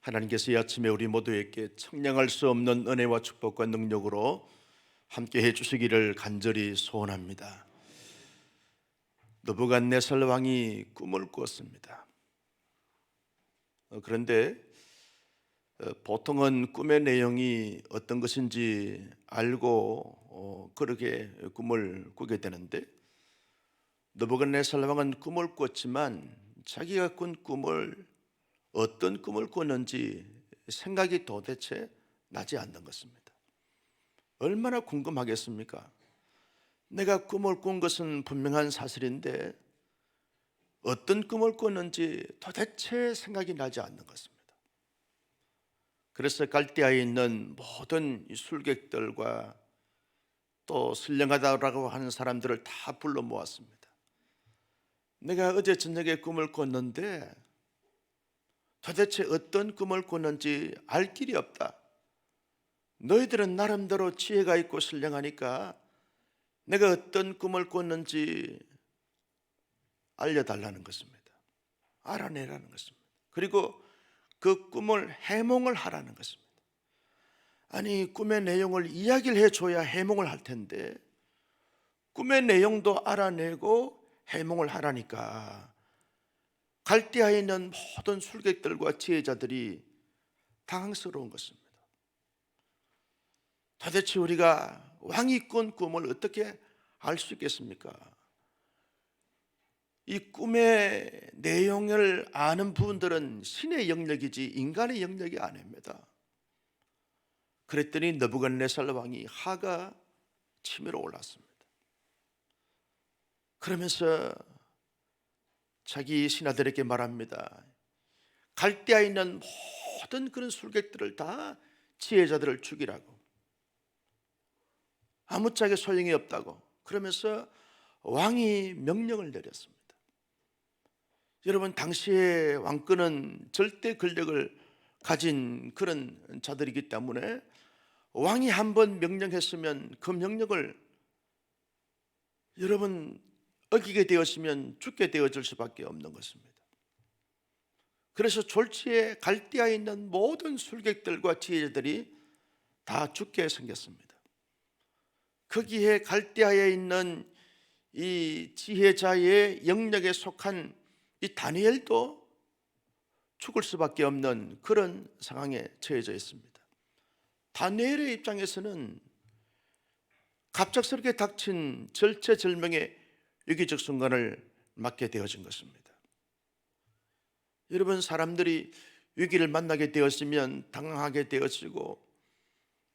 하나님께서 이 아침에 우리 모두에게 청량할 수 없는 은혜와 축복과 능력으로 함께 해 주시기를 간절히 소원합니다. 느부갓네살 왕이 꿈을 꾸었습니다. 어, 그런데 어, 보통은 꿈의 내용이 어떤 것인지 알고 어, 그렇게 꿈을 꾸게 되는데 느부갓네살 왕은 꿈을 꿨지만 자기가 꾼 꿈을 어떤 꿈을 꿨는지 생각이 도대체 나지 않는 것입니다. 얼마나 궁금하겠습니까? 내가 꿈을 꾼 것은 분명한 사실인데 어떤 꿈을 꿨는지 도대체 생각이 나지 않는 것입니다. 그래서 갈대아에 있는 모든 이 술객들과 또 선량하다라고 하는 사람들을 다 불러 모았습니다. 내가 어제 저녁에 꿈을 꿨는데 도대체 어떤 꿈을 꿨는지 알 길이 없다. 너희들은 나름대로 지혜가 있고 선량하니까 내가 어떤 꿈을 꿨는지 알려달라는 것입니다. 알아내라는 것입니다. 그리고 그 꿈을 해몽을 하라는 것입니다. 아니 꿈의 내용을 이야기를 해줘야 해몽을 할 텐데 꿈의 내용도 알아내고 해몽을 하라니까 갈대아에 있는 모든 술객들과 지혜자들이 당황스러운 것입니다. 도대체 우리가 왕이 꾼 꿈을 어떻게 알 수 있겠습니까? 이 꿈의 내용을 아는 분들은 신의 영역이지 인간의 영역이 아닙니다. 그랬더니 너부갓네살 왕이 하가 치밀어 올랐습니다. 그러면서 자기 신하들에게 말합니다. 갈대아 있는 모든 그런 술객들을 다 지혜자들을 죽이라고. 아무짝에 소용이 없다고. 그러면서 왕이 명령을 내렸습니다. 여러분 당시에 왕권은 절대 권력을 가진 그런 자들이기 때문에 왕이 한 번 명령했으면 그 명령을 여러분 어기게 되었으면 죽게 되어질 수밖에 없는 것입니다. 그래서 졸지에 갈대아에 있는 모든 술객들과 지혜자들이 다 죽게 생겼습니다. 거기에 갈대아에 있는 이 지혜자의 영역에 속한 이 다니엘도 죽을 수밖에 없는 그런 상황에 처해져 있습니다. 다니엘의 입장에서는 갑작스럽게 닥친 절체절명의 위기적 순간을 맞게 되어진 것입니다. 여러분 사람들이 위기를 만나게 되었으면 당황하게 되어지고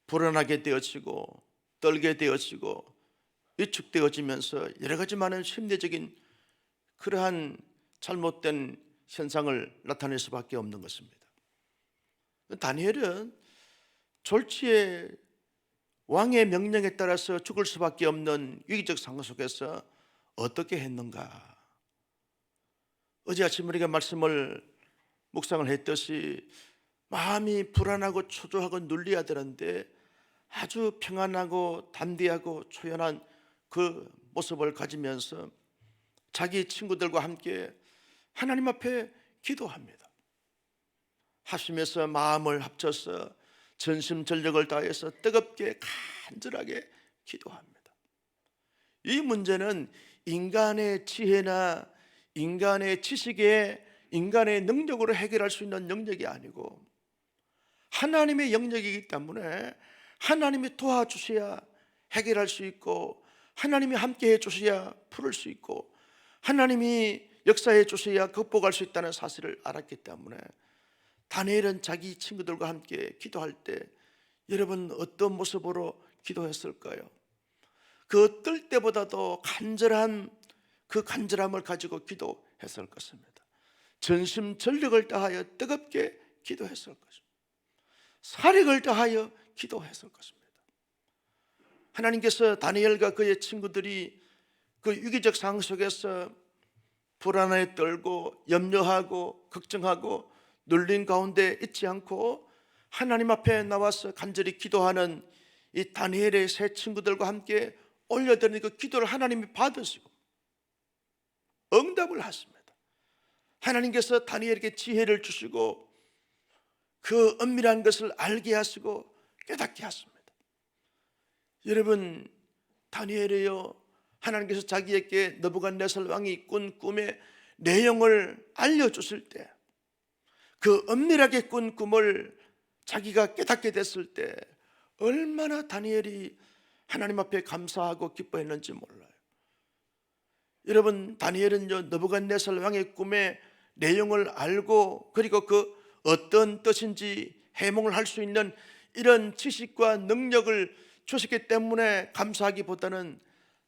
불안하게 되어지고 떨게 되어지고 위축되어지면서 여러 가지 많은 심리적인 그러한 잘못된 현상을 나타낼 수밖에 없는 것입니다. 다니엘은 졸지에 왕의 명령에 따라서 죽을 수밖에 없는 위기적 상황 속에서 어떻게 했는가? 어제 아침 우리가 말씀을 묵상을 했듯이 마음이 불안하고 초조하고 눌려야 되는데 아주 평안하고 담대하고 초연한 그 모습을 가지면서 자기 친구들과 함께 하나님 앞에 기도합니다. 합심해서 마음을 합쳐서 전심 전력을 다해서 뜨겁게 간절하게 기도합니다. 이 문제는 인간의 지혜나 인간의 지식에 인간의 능력으로 해결할 수 있는 영역이 아니고 하나님의 영역이기 때문에 하나님이 도와주셔야 해결할 수 있고 하나님이 함께 해주셔야 풀을 수 있고 하나님이 역사해 주셔야 극복할 수 있다는 사실을 알았기 때문에 다니엘은 자기 친구들과 함께 기도할 때 여러분 어떤 모습으로 기도했을까요? 그 어떨 때보다도 간절한 그 간절함을 가지고 기도했을 것입니다. 전심 전력을 다하여 뜨겁게 기도했을 것입니다. 사력을 다하여 기도했을 것입니다. 하나님께서 다니엘과 그의 친구들이 그 위기적 상황 속에서 불안에 떨고 염려하고 걱정하고 눌린 가운데 있지 않고 하나님 앞에 나와서 간절히 기도하는 이 다니엘의 새 친구들과 함께 올려드리는 그 기도를 하나님이 받으시고 응답을 하십니다. 하나님께서 다니엘에게 지혜를 주시고 그 은밀한 것을 알게 하시고 깨닫게 하십니다. 여러분 다니엘이요 하나님께서 자기에게 너부갓네살 왕이 꾼 꿈의 내용을 알려줬을 때 그 은밀하게 꾼 꿈을 자기가 깨닫게 됐을 때 얼마나 다니엘이 하나님 앞에 감사하고 기뻐했는지 몰라요. 여러분 다니엘은요 너부갓네살 왕의 꿈의 내용을 알고 그리고 그 어떤 뜻인지 해몽을 할 수 있는 이런 지식과 능력을 주셨기 때문에 감사하기보다는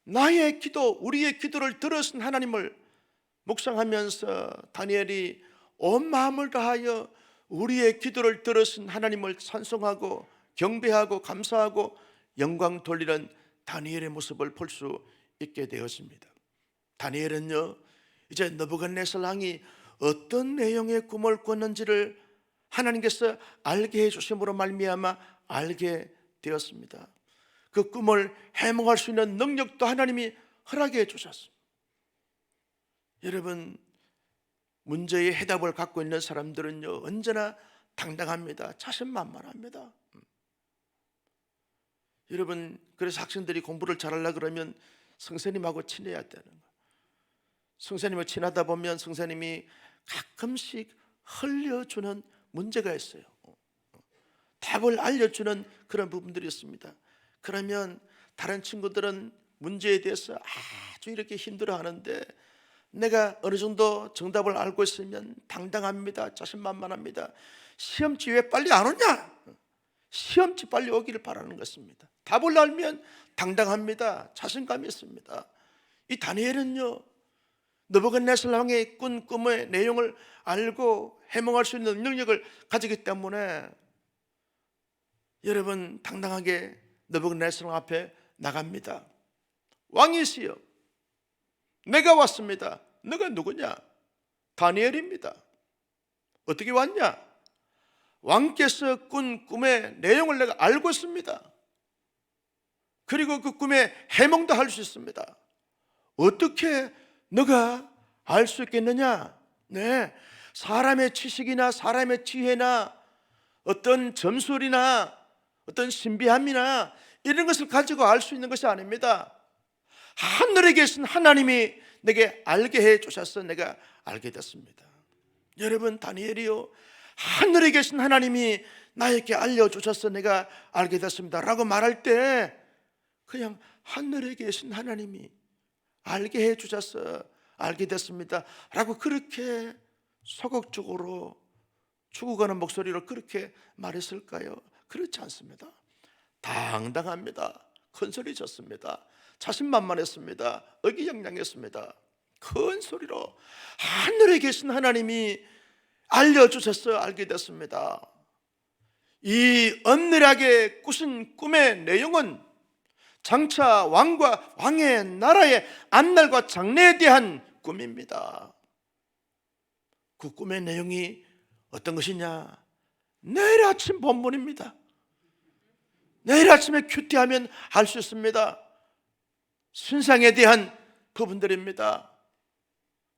나의 기도, 우리의 기도를 들으신 하나님을 묵상하면서 다니엘이 온 마음을 다하여 우리의 기도를 들으신 하나님을 찬송하고 경배하고 감사하고 영광 돌리는 다니엘의 모습을 볼 수 있게 되었습니다. 다니엘은요 이제 너부갓네살 왕이 어떤 내용의 꿈을 꿨는지를 하나님께서 알게 해 주심으로 말미암아 알게 되었습니다. 그 꿈을 해몽할 수 있는 능력도 하나님이 허락해 주셨습니다. 여러분 문제의 해답을 갖고 있는 사람들은요 언제나 당당합니다. 자신만만합니다. 음. 여러분 그래서 학생들이 공부를 잘하려 그러면 선생님하고 친해야 되는 거예요. 선생님을 친하다 보면 선생님이 가끔씩 흘려주는 문제가 있어요. 답을 알려주는 그런 부분들이 있습니다. 그러면 다른 친구들은 문제에 대해서 아주 이렇게 힘들어하는데 내가 어느 정도 정답을 알고 있으면 당당합니다. 자신만만합니다. 시험지 왜 빨리 안 오냐? 시험지 빨리 오기를 바라는 것입니다. 답을 알면 당당합니다. 자신감이 있습니다. 이 다니엘은요. 너부갓네살 왕의 꾼 꿈의 내용을 알고 해몽할 수 있는 능력을 가지기 때문에 여러분 당당하게 너부갓네살 왕 앞에 나갑니다. 왕이시여, 내가 왔습니다. 너가 누구냐? 다니엘입니다. 어떻게 왔냐? 왕께서 꾼 꿈의 내용을 내가 알고 있습니다. 그리고 그 꿈의 해몽도 할 수 있습니다. 어떻게 너가 알 수 있겠느냐? 네. 사람의 지식이나 사람의 지혜나 어떤 점술이나 어떤 신비함이나 이런 것을 가지고 알 수 있는 것이 아닙니다. 하늘에 계신 하나님이 내게 알게 해 주셔서 내가 알게 됐습니다. 여러분 다니엘이요 하늘에 계신 하나님이 나에게 알려 주셔서 내가 알게 됐습니다 라고 말할 때 그냥 하늘에 계신 하나님이 알게 해 주셔서 알게 됐습니다 라고 그렇게 소극적으로 죽어가는 목소리로 그렇게 말했을까요? 그렇지 않습니다. 당당합니다. 큰 소리 쳤습니다. 자신만만했습니다. 의기양양했습니다. 큰 소리로 하늘에 계신 하나님이 알려주셨어요. 알게 됐습니다. 이 은밀하게 꾸신 꿈의 내용은 장차 왕과 왕의 나라의 앞날과 장래에 대한 꿈입니다. 그 꿈의 내용이 어떤 것이냐? 내일 아침 본문입니다. 내일 아침에 큐티하면 알 수 있습니다. 신상에 대한 부분들입니다.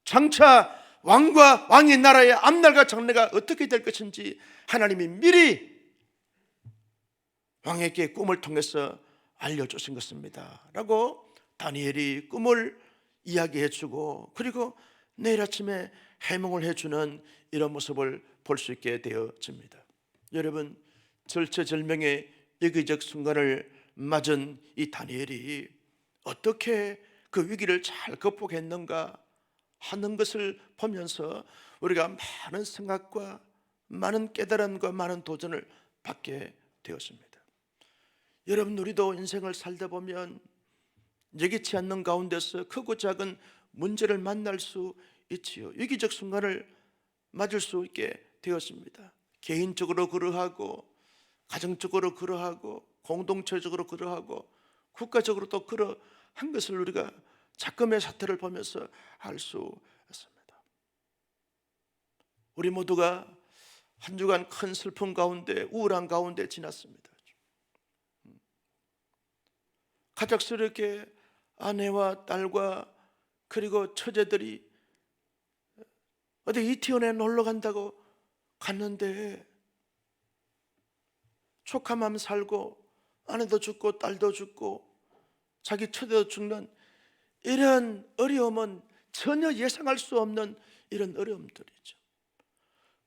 장차 왕과 왕의 나라의 앞날과 장래가 어떻게 될 것인지 하나님이 미리 왕에게 꿈을 통해서 알려주신 것입니다. 라고 다니엘이 꿈을 이야기해 주고 그리고 내일 아침에 해몽을 해주는 이런 모습을 볼 수 있게 되어집니다. 여러분 절체절명의 위기적 순간을 맞은 이 다니엘이 어떻게 그 위기를 잘 극복했는가 하는 것을 보면서 우리가 많은 생각과 많은 깨달음과 많은 도전을 받게 되었습니다. 여러분 우리도 인생을 살다 보면 예기치 않는 가운데서 크고 작은 문제를 만날 수 있지요. 위기적 순간을 맞을 수 있게 되었습니다. 개인적으로 그러하고 가정적으로 그러하고 공동체적으로 그러하고 국가적으로 또 그러한 것을 우리가 작금의 사태를 보면서 알 수 있습니다. 우리 모두가 한 주간 큰 슬픔 가운데 우울한 가운데 지났습니다. 가족스럽게 아내와 딸과 그리고 처제들이 어디 이태원에 놀러 간다고 갔는데 조카만 살고 아내도 죽고 딸도 죽고 자기 처제도 죽는 이런 어려움은 전혀 예상할 수 없는 이런 어려움들이죠.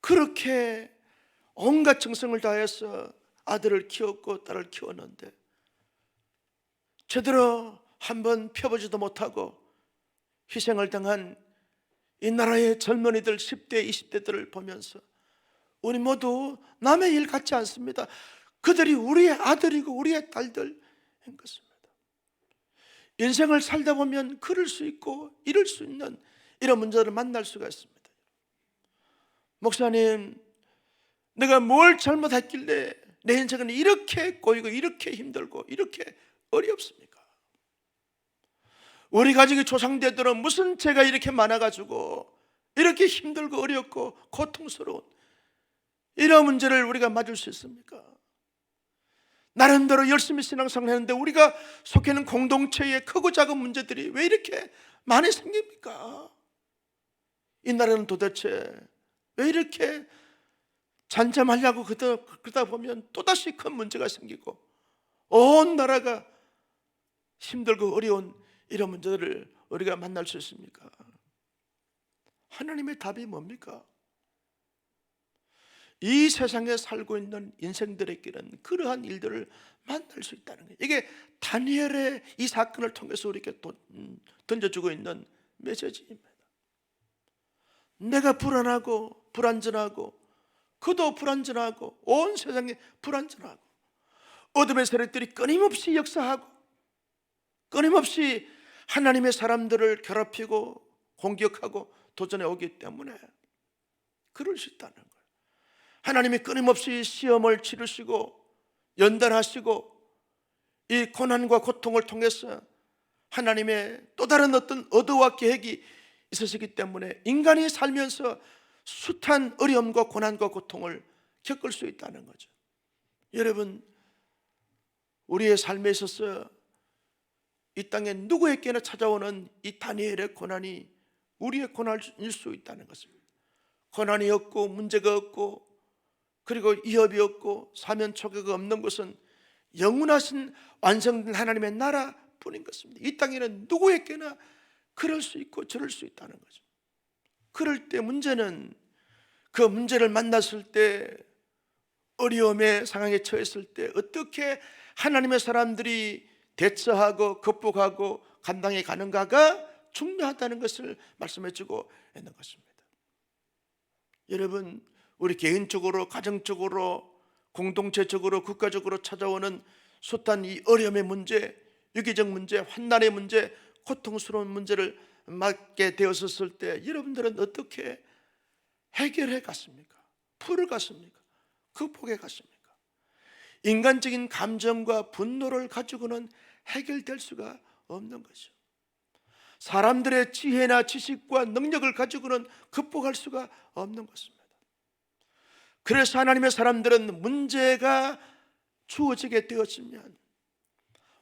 그렇게 온갖 정성을 다해서 아들을 키웠고 딸을 키웠는데 제대로 한번 펴보지도 못하고 희생을 당한 이 나라의 젊은이들 10대, 20대들을 보면서 우리 모두 남의 일 같지 않습니다. 그들이 우리의 아들이고 우리의 딸들인 것입니다. 인생을 살다 보면 그럴 수 있고 이럴 수 있는 이런 문제를 만날 수가 있습니다. 목사님, 내가 뭘 잘못했길래 내 인생은 이렇게 꼬이고 이렇게 힘들고 이렇게 어렵습니까? 우리 가족의 조상대들은 무슨 죄가 이렇게 많아가지고 이렇게 힘들고 어렵고 고통스러운 이런 문제를 우리가 맞을 수 있습니까? 나름대로 열심히 신앙생활 했는데 우리가 속해 있는 공동체의 크고 작은 문제들이 왜 이렇게 많이 생깁니까? 이 나라는 도대체 왜 이렇게 잔잠하려고 그러다, 보면 또다시 큰 문제가 생기고 온 나라가 힘들고 어려운 이런 문제들을 우리가 만날 수 있습니까? 하나님의 답이 뭡니까? 이 세상에 살고 있는 인생들에게는 그러한 일들을 만날 수 있다는 거예요. 이게 다니엘의 이 사건을 통해서 우리에게 또, 음, 던져주고 있는 메시지입니다. 내가 불안하고 불안전하고 그도 불안전하고 온 세상이 불안전하고 어둠의 세력들이 끊임없이 역사하고 끊임없이 하나님의 사람들을 괴롭히고 공격하고 도전해 오기 때문에 그럴 수 있다는 거예요. 하나님이 끊임없이 시험을 치르시고 연단하시고 이 고난과 고통을 통해서 하나님의 또 다른 어떤 의도와 계획이 있으시기 때문에 인간이 살면서 숱한 어려움과 고난과 고통을 겪을 수 있다는 거죠. 여러분, 우리의 삶에 있어서 이 땅에 누구에게나 찾아오는 이 다니엘의 고난이 우리의 고난일 수 있다는 것입니다. 고난이 없고 문제가 없고 그리고 이협이 없고 사면 초계가 없는 것은 영원하신 완성된 하나님의 나라뿐인 것입니다. 이 땅에는 누구에게나 그럴 수 있고 저럴 수 있다는 거죠. 그럴 때 문제는 그 문제를 만났을 때 어려움의 상황에 처했을 때 어떻게 하나님의 사람들이 대처하고 극복하고 감당해 가는가가 중요하다는 것을 말씀해 주고 있는 것입니다. 여러분, 우리 개인적으로, 가정적으로, 공동체적으로, 국가적으로 찾아오는 숱한 이 어려움의 문제, 유기적 문제, 환난의 문제, 고통스러운 문제를 맞게 되었을 때 여러분들은 어떻게 해결해 갔습니까? 풀어 갔습니까? 극복해 갔습니까? 인간적인 감정과 분노를 가지고는 해결될 수가 없는 거죠. 사람들의 지혜나 지식과 능력을 가지고는 극복할 수가 없는 것입니다. 그래서 하나님의 사람들은 문제가 주어지게 되었으면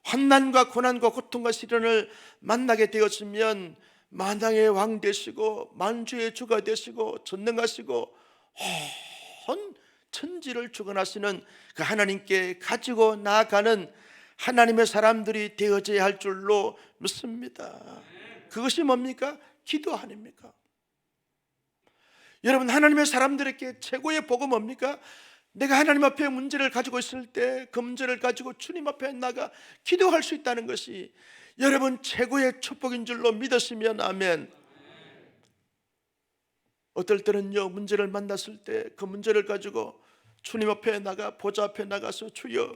환난과 고난과 고통과 시련을 만나게 되었으면 만왕의 왕 되시고 만주의 주가 되시고 전능하시고 온 천지를 주관하시는 그 하나님께 가지고 나아가는 하나님의 사람들이 되어져야 할 줄로 믿습니다. 그것이 뭡니까? 기도 아닙니까? 여러분 하나님의 사람들에게 최고의 복은 뭡니까? 내가 하나님 앞에 문제를 가지고 있을 때 그 문제를 가지고 주님 앞에 나가 기도할 수 있다는 것이 여러분 최고의 축복인 줄로 믿으시면 아멘. 어떨 때는요 문제를 만났을 때 그 문제를 가지고 주님 앞에 나가 보좌 앞에 나가서 주여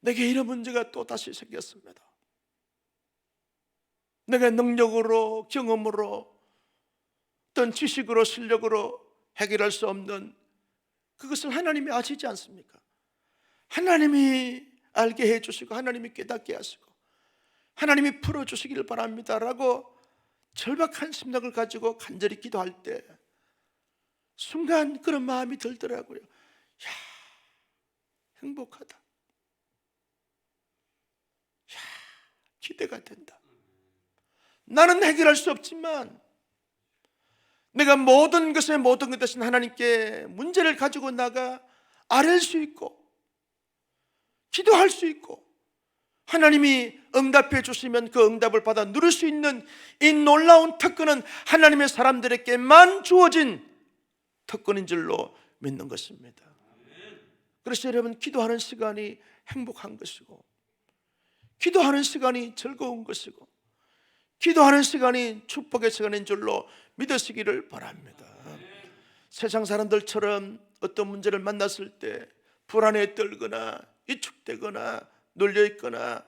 내게 이런 문제가 또 다시 생겼습니다. 내가 능력으로 경험으로 어떤 지식으로 실력으로 해결할 수 없는 그것을 하나님이 아시지 않습니까? 하나님이 알게 해 주시고 하나님이 깨닫게 하시고 하나님이 풀어 주시기를 바랍니다라고 절박한 심령을 가지고 간절히 기도할 때 순간 그런 마음이 들더라고요. 야, 행복하다. 야, 기대가 된다. 나는 해결할 수 없지만 내가 모든 것의 모든 것 대신 하나님께 문제를 가지고 나가 아랠 수 있고 기도할 수 있고 하나님이 응답해 주시면 그 응답을 받아 누릴 수 있는 이 놀라운 특권은 하나님의 사람들에게만 주어진 특권인 줄로 믿는 것입니다. 그래서 여러분 기도하는 시간이 행복한 것이고 기도하는 시간이 즐거운 것이고 기도하는 시간이 축복의 시간인 줄로 믿으시기를 바랍니다. 세상 사람들처럼 어떤 문제를 만났을 때 불안에 떨거나 위축되거나 눌려 있거나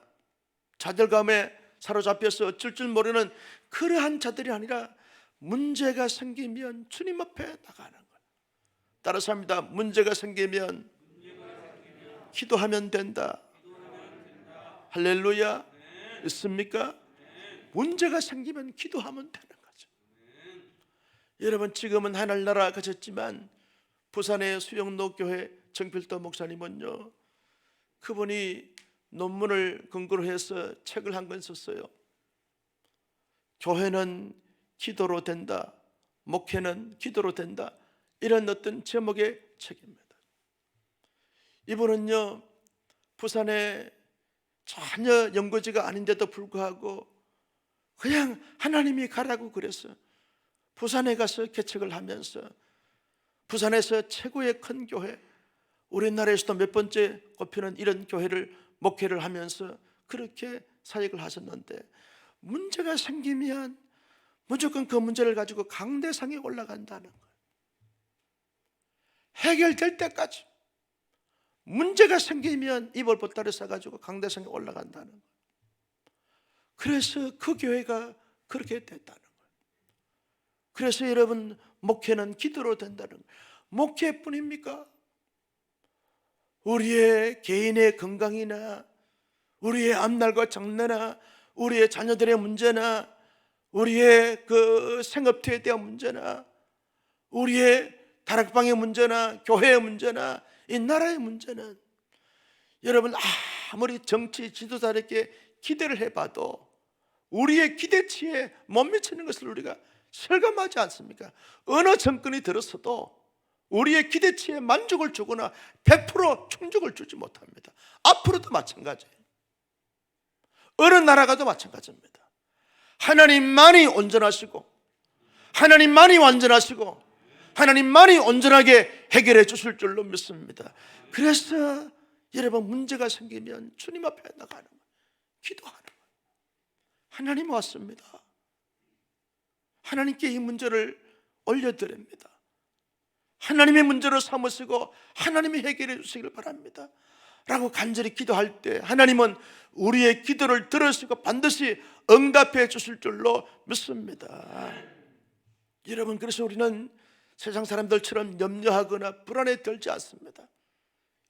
자들감에 사로잡혀서 어쩔 줄 모르는 그러한 자들이 아니라 문제가 생기면 주님 앞에 나가는 거예요. 따라서 합니다. 문제가 생기면 기도하면 된다. 할렐루야. 있습니까? 문제가 생기면 기도하면 되는. 여러분 지금은 하늘나라 가셨지만 부산의 수영로 교회 정필도 목사님은요. 그분이 논문을 근거로 해서 책을 한 권 썼어요. 교회는 기도로 된다. 목회는 기도로 된다. 이런 어떤 제목의 책입니다. 이분은요, 부산에 전혀 연고지가 아닌데도 불구하고 그냥 하나님이 가라고 그래서 부산에 가서 개척을 하면서 부산에서 최고의 큰 교회, 우리나라에서도 몇 번째 꼽히는 이런 교회를 목회를 하면서 그렇게 사역을 하셨는데 문제가 생기면 무조건 그 문제를 가지고 강대상에 올라간다는 거예요. 해결될 때까지 문제가 생기면 이불 보따리 싸가지고 강대상에 올라간다는 거예요. 그래서 그 교회가 그렇게 됐다는 거예요. 그래서 여러분 목회는 기도로 된다는 거예요. 목회뿐입니까? 우리의 개인의 건강이나 우리의 앞날과 장래나 우리의 자녀들의 문제나 우리의 그 생업태에 대한 문제나 우리의 다락방의 문제나 교회의 문제나 이 나라의 문제는 여러분 아무리 정치 지도자에게 기대를 해봐도 우리의 기대치에 못 미치는 것을 우리가 실감하지 않습니까? 어느 정권이 들었어도 우리의 기대치에 만족을 주거나 100% 충족을 주지 못합니다. 앞으로도 마찬가지예요. 어느 나라가도 마찬가지입니다. 하나님만이 온전하시고 하나님만이 완전하시고 하나님만이 온전하게 해결해 주실 줄로 믿습니다. 그래서 여러분 문제가 생기면 주님 앞에 나가는 거예요. 기도하는 거예요. 하나님 왔습니다. 하나님께 이 문제를 올려드립니다. 하나님의 문제로 삼으시고 하나님이 해결해 주시길 바랍니다. 라고 간절히 기도할 때 하나님은 우리의 기도를 들으시고 반드시 응답해 주실 줄로 믿습니다. 여러분 그래서 우리는 세상 사람들처럼 염려하거나 불안에 들지 않습니다.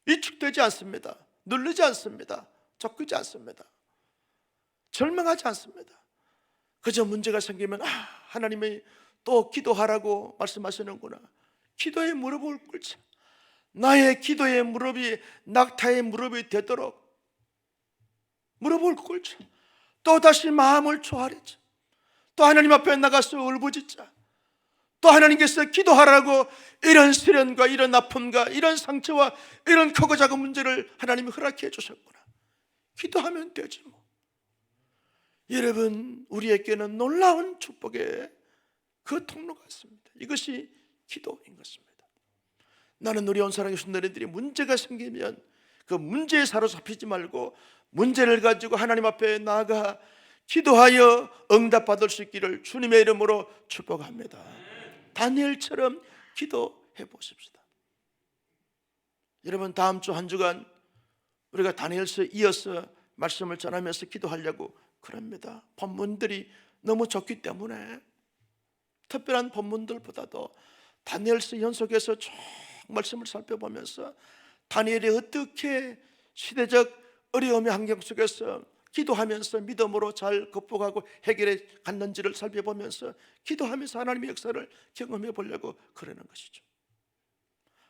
위축되지 않습니다. 눌리지 않습니다. 적그지 않습니다. 절망하지 않습니다. 그저 문제가 생기면 아 하나님이 또 기도하라고 말씀하시는구나. 기도의 무릎을 꿇자. 나의 기도의 무릎이 낙타의 무릎이 되도록 무릎을 꿇자. 또 다시 마음을 조아리자. 또 하나님 앞에 나가서 울부짖자. 또 하나님께서 기도하라고 이런 시련과 이런 아픔과 이런 상처와 이런 크고 작은 문제를 하나님이 허락해 주셨구나. 기도하면 되지 뭐. 여러분, 우리에게는 놀라운 축복의 그 통로가 있습니다. 이것이 기도인 것입니다. 나는 우리 온 사랑의 순례들이 문제가 생기면 그 문제에 사로잡히지 말고 문제를 가지고 하나님 앞에 나아가 기도하여 응답받을 수 있기를 주님의 이름으로 축복합니다. 다니엘처럼 기도해 보십시다. 여러분 다음 주 한 주간 우리가 다니엘서 이어서 말씀을 전하면서 기도하려고 그럽니다. 본문들이 너무 적기 때문에 특별한 본문들보다도 다니엘서 연속해서 쭉 말씀을 살펴보면서 다니엘이 어떻게 시대적 어려움의 환경 속에서 기도하면서 믿음으로 잘 극복하고 해결해 갔는지를 살펴보면서 기도하면서 하나님의 역사를 경험해 보려고 그러는 것이죠.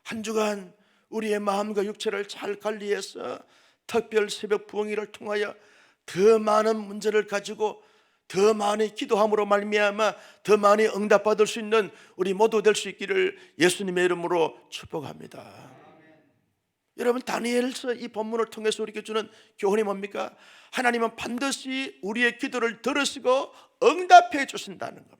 한 주간 우리의 마음과 육체를 잘 관리해서 특별 새벽 부흥회를 통하여 더 많은 문제를 가지고 더 많이 기도함으로 말미암아 더 많이 응답받을 수 있는 우리 모두 될 수 있기를 예수님의 이름으로 축복합니다. 여러분 다니엘서 이 본문을 통해서 우리에게 주는 교훈이 뭡니까? 하나님은 반드시 우리의 기도를 들으시고 응답해 주신다는 겁니다.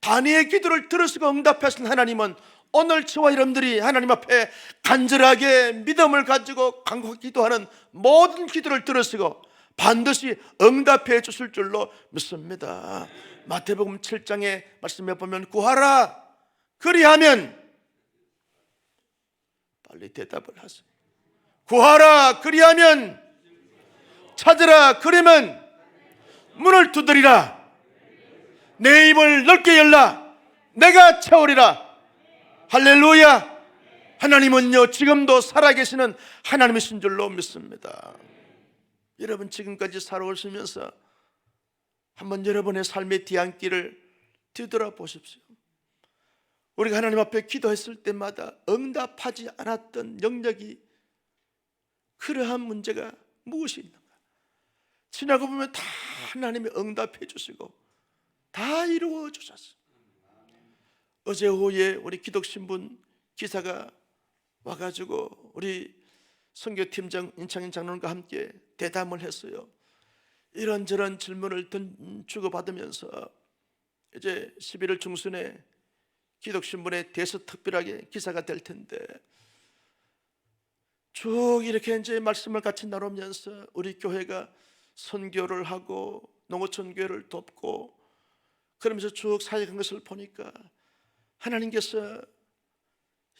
다니엘 기도를 들으시고 응답하신 하나님은 오늘 저와 여러분들이 하나님 앞에 간절하게 믿음을 가지고 간곡히 기도하는 모든 기도를 들으시고 반드시 응답해 주실 줄로 믿습니다. 마태복음 7장에 말씀해 보면 구하라 그리하면 빨리 대답을 하세요. 구하라 그리하면 찾으라 그러면 문을 두드리라 내 입을 넓게 열라 내가 채우리라 할렐루야. 하나님은요 지금도 살아계시는 하나님이신 줄로 믿습니다. 여러분 지금까지 살아오시면서 한번 여러분의 삶의 뒤안길을 뒤돌아보십시오. 우리가 하나님 앞에 기도했을 때마다 응답하지 않았던 영역이 그러한 문제가 무엇이 있는가? 지나고 보면 다 하나님이 응답해 주시고 다 이루어 주셨어요 어제 오후에 우리 기독신분 기사가 와가지고 우리 선교팀장 인창인 장로님과 함께 대담을 했어요. 이런저런 질문을 던- 주고받으면서 이제 11월 중순에 기독신문에 대서 특별하게 기사가 될 텐데 쭉 이렇게 이제 말씀을 같이 나누면서 우리 교회가 선교를 하고 농어촌 교회를 돕고 그러면서 쭉 사역한 것을 보니까 하나님께서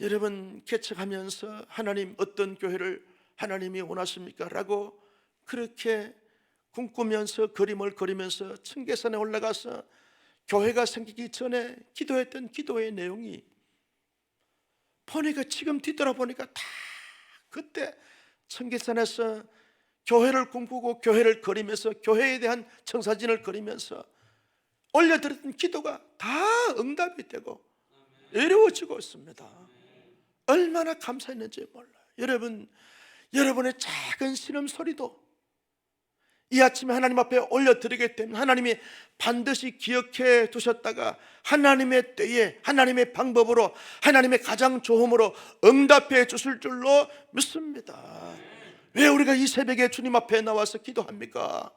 여러분 개척하면서 하나님 어떤 교회를 하나님이 원하십니까? 라고 그렇게 꿈꾸면서 그림을 그리면서 층계산에 올라가서 교회가 생기기 전에 기도했던 기도의 내용이 보니까 지금 뒤돌아보니까 다 그때 청계산에서 교회를 꿈꾸고 교회를 그리면서 교회에 대한 청사진을 그리면서 올려드렸던 기도가 다 응답이 되고 이루어지고 있습니다. 얼마나 감사했는지 몰라요. 여러분, 여러분의 작은 신음 소리도 이 아침에 하나님 앞에 올려드리게 되면 하나님이 반드시 기억해 두셨다가 하나님의 때에 하나님의 방법으로 하나님의 가장 좋음으로 응답해 주실 줄로 믿습니다. 왜 우리가 이 새벽에 주님 앞에 나와서 기도합니까?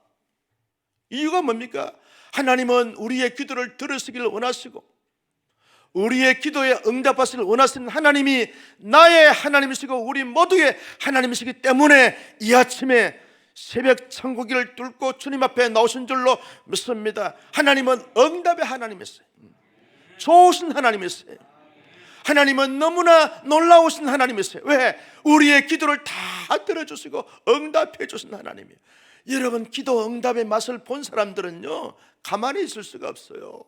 이유가 뭡니까? 하나님은 우리의 기도를 들으시기를 원하시고 우리의 기도에 응답하시길 원하시는 하나님이 나의 하나님이시고 우리 모두의 하나님이시기 때문에 이 아침에 새벽 천국을 뚫고 주님 앞에 나오신 줄로 믿습니다. 하나님은 응답의 하나님이세요. 좋으신 하나님이세요. 하나님은 너무나 놀라우신 하나님이세요. 왜? 우리의 기도를 다 들어주시고 응답해 주신 하나님이에요. 여러분 기도 응답의 맛을 본 사람들은요 가만히 있을 수가 없어요.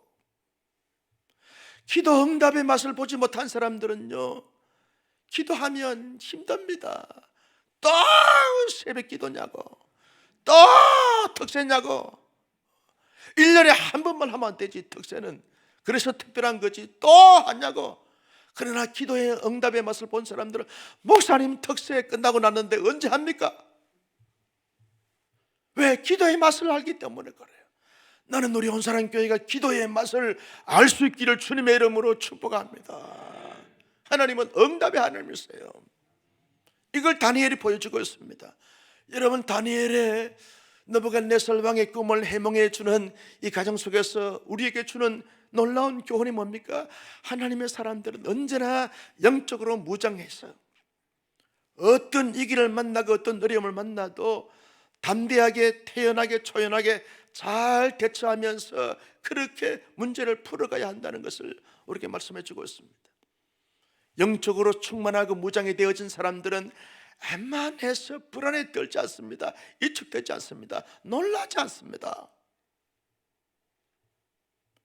기도 응답의 맛을 보지 못한 사람들은요 기도하면 힘듭니다. 또 새벽 기도냐고 또 특세냐고 1년에 한 번만 하면 안 되지 특세는 그래서 특별한 거지 또 하냐고 그러나 기도의 응답의 맛을 본 사람들은 목사님 특세 끝나고 났는데 언제 합니까? 왜? 기도의 맛을 알기 때문에 그래요 나는 우리 온사람 교회가 기도의 맛을 알 수 있기를 주님의 이름으로 축복합니다 하나님은 응답의 하나님이세요 이걸 다니엘이 보여주고 있습니다. 여러분 다니엘의 너부갓네살 왕의 꿈을 해몽해 주는 이 가정 속에서 우리에게 주는 놀라운 교훈이 뭡니까? 하나님의 사람들은 언제나 영적으로 무장해서 어떤 위기를 만나고 어떤 어려움을 만나도 담대하게 태연하게 초연하게 잘 대처하면서 그렇게 문제를 풀어가야 한다는 것을 우리에게 말씀해 주고 있습니다. 영적으로 충만하고 무장이 되어진 사람들은 애만해서 불안에 떨지 않습니다. 위축되지 않습니다. 놀라지 않습니다.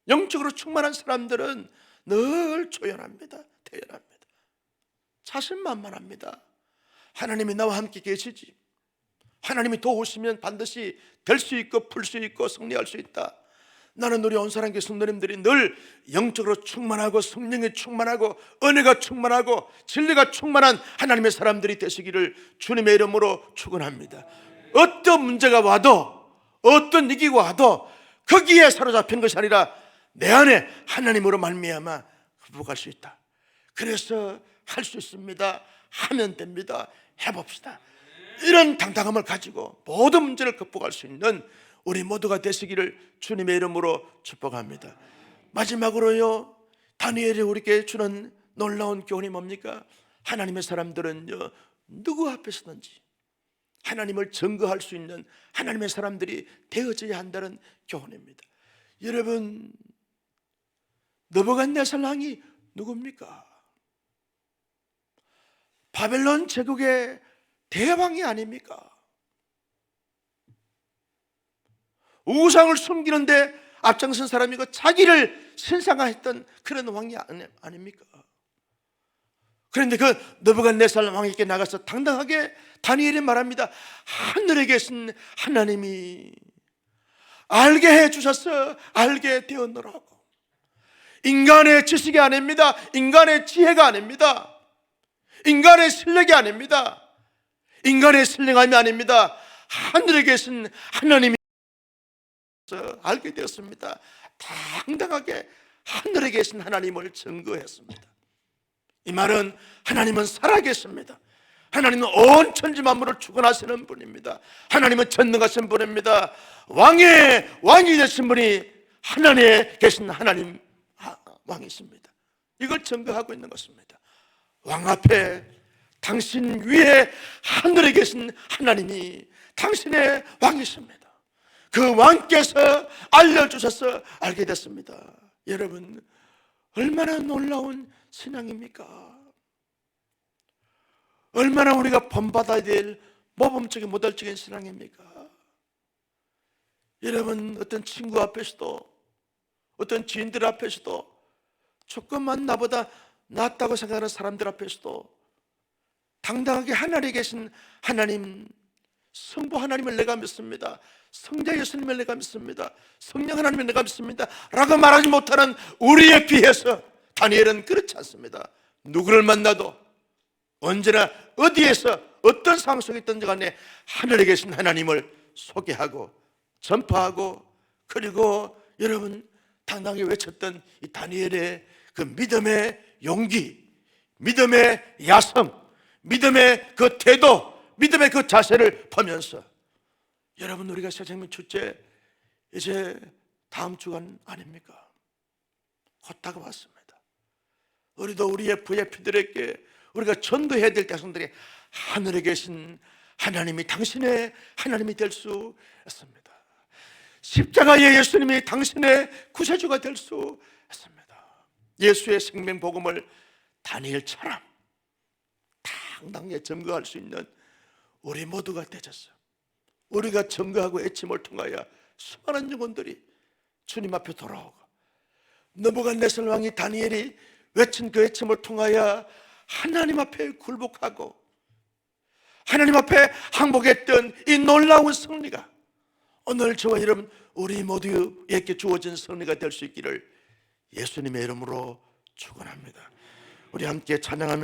영적으로 충만한 사람들은 늘 조연합니다. 태연합니다. 자신만만합니다. 하나님이 나와 함께 계시지. 하나님이 도우시면 반드시 될 수 있고 풀 수 있고 승리할 수 있다. 나는 우리 온사랑교 성도님들이 늘 영적으로 충만하고 성령에 충만하고 은혜가 충만하고 진리가 충만한 하나님의 사람들이 되시기를 주님의 이름으로 축원합니다. 어떤 문제가 와도 어떤 위기가 와도 거기에 사로잡힌 것이 아니라 내 안에 하나님으로 말미암아 극복할 수 있다. 그래서 할 수 있습니다. 하면 됩니다. 해봅시다. 이런 당당함을 가지고 모든 문제를 극복할 수 있는 우리 모두가 되시기를 주님의 이름으로 축복합니다. 마지막으로요, 다니엘이 우리에게 주는 놀라운 교훈이 뭡니까? 하나님의 사람들은요, 누구 앞에서든지 하나님을 증거할 수 있는 하나님의 사람들이 되어져야 한다는 교훈입니다. 여러분, 왕이 누굽니까? 바벨론 제국의 대왕이 아닙니까? 우상을 숨기는데 앞장선 사람이고 자기를 신상화했던 그런 왕이 아닙니까? 그런데 그 느부갓네살 왕에게 나가서 당당하게 다니엘이 말합니다. 하늘에 계신 하나님이 알게 해 주셨어. 알게 되었노라고. 인간의 지식이 아닙니다. 인간의 지혜가 아닙니다. 인간의 실력이 아닙니다. 인간의 신령함이 아닙니다. 하늘에 계신 하나님이 알게 되었습니다. 당당하게 하늘에 계신 하나님을 증거했습니다. 이 말은 하나님은 살아계십니다. 하나님은 온 천지 만물을 주관하시는 분입니다. 하나님은 전능하신 분입니다. 왕의 왕이 되신 분이 하나님에 계신 하나님 하- 왕이십니다. 이걸 증거하고 있는 것입니다. 왕 앞에 당신 위에 하늘에 계신 하나님이 당신의 왕이십니다. 그 왕께서 알려주셔서 알게 됐습니다. 여러분, 얼마나 놀라운 신앙입니까? 얼마나 우리가 본받아야 될 모범적인 모델적인 신앙입니까? 여러분, 어떤 친구 앞에서도, 어떤 지인들 앞에서도, 조금만 나보다 낫다고 생각하는 사람들 앞에서도 당당하게 하늘에 계신 하나님, 성부 하나님을 내가 믿습니다. 성자 예수님을 내가 믿습니다. 성령 하나님을 내가 믿습니다. 라고 말하지 못하는 우리에 비해서 다니엘은 그렇지 않습니다. 누구를 만나도 언제나 어디에서 어떤 상황 속에 있든지 간에 하늘에 계신 하나님을 소개하고 전파하고 그리고 여러분 당당히 외쳤던 이 다니엘의 그 믿음의 용기, 믿음의 야성, 믿음의 그 태도, 믿음의 그 자세를 보면서 여러분 우리가 새 생명 축제 이제 다음 주간 아닙니까? 곧 다가왔습니다. 우리도 우리의 VIP들에게 우리가 전도해야 될 대상들이 하늘에 계신 하나님이 당신의 하나님이 될 수 있습니다. 십자가의 예수님이 당신의 구세주가 될 수 있습니다. 예수의 생명 복음을 다니엘처럼 당당하게 증거할 수 있는 우리 모두가 되셨어요. 우리가 증거하고 애침을 통하여 수많은 영혼들이 주님 앞에 돌아오고 느부갓네살 왕이 다니엘이 외친 그 외침을 통하여 하나님 앞에 굴복하고 하나님 앞에 항복했던 이 놀라운 승리가 오늘 저와 여러분 우리 모두에게 주어진 승리가 될 수 있기를 예수님의 이름으로 축원합니다. 우리 함께 찬양하며